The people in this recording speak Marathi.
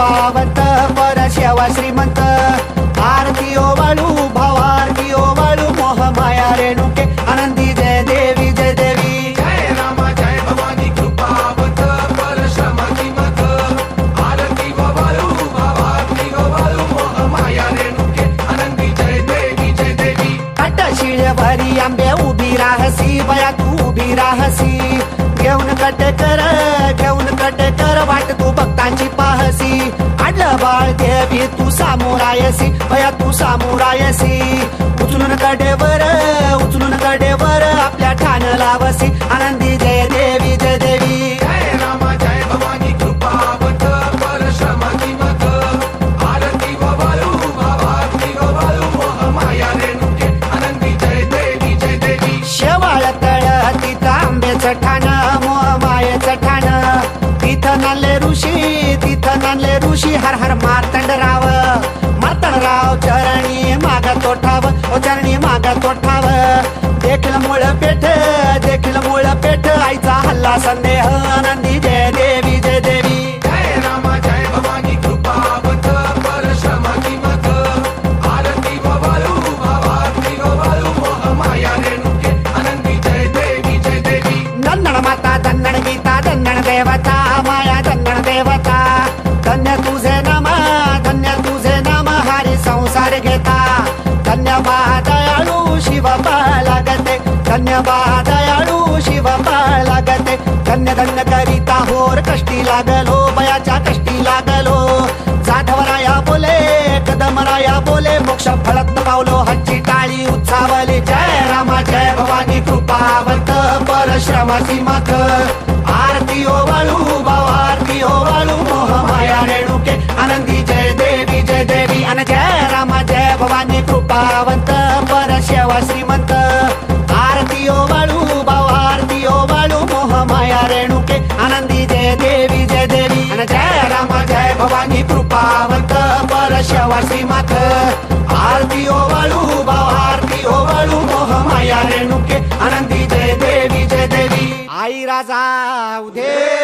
कृपावंत परशेवा श्रीमंत. आरती ओवाळू भावारती ओवाळू मोह माया रेणुके. आनंदी जय देवी जय देवी. जय राम जय भवानी कृपावत परश्रमाची मत आरती गोवाळू भावारती गोवाळू मोह माया रेणुके. आनंदी जय देवी जय देवी. कट शिळभरी आंबे उभी राहसी बया तू उभी राहसी. घेऊन कटे कर घेऊन कटे कर वाट तू भक्तांची पाहसी. आडलं बाळ देवी तू सामोरायसी भया तू सामोरायसी. उचलून कडेवर ऋषी तिथं नाले ऋषी हर हर मार्तंडराव मार्तंडराव चरणी माग तोठाव ओ चरणी माग तोठाव. देखील मूळ पेठ देखील मूळ पेठ आईचा हल्ला संदेह आनंदी जय देवी जय देवी. जय राम जय भवानी मत आरती मोह माया रेणुके आनंदी जय देवी जय देवी. दन्नण माता दन्नण गीता दन्नण देवता. धन्यवाद दयाळू शिव लागते. धन्य धन्य करिता होर कष्टी लागलो बयाच्या कष्टी लागलो. साठवराया बोले कदमराया बोले मोक्ष फळत पावलो. हच्ची टाळी उत्सावली. जय रामा जय भवानी कृपावंत परश्रमाची मात. आरती ओवाळू भाव आरती ओवाळू मोह माया रेणुके. आनंदी जय देवी जय देवी आणि जय रामा जय भवानी कृपावंत परशेवा श्रीमात आरती ओवाळू भाव आरती ओवाळू मोह माया रेणुके आनंदी जय देवी जय देवी आई राजा उदे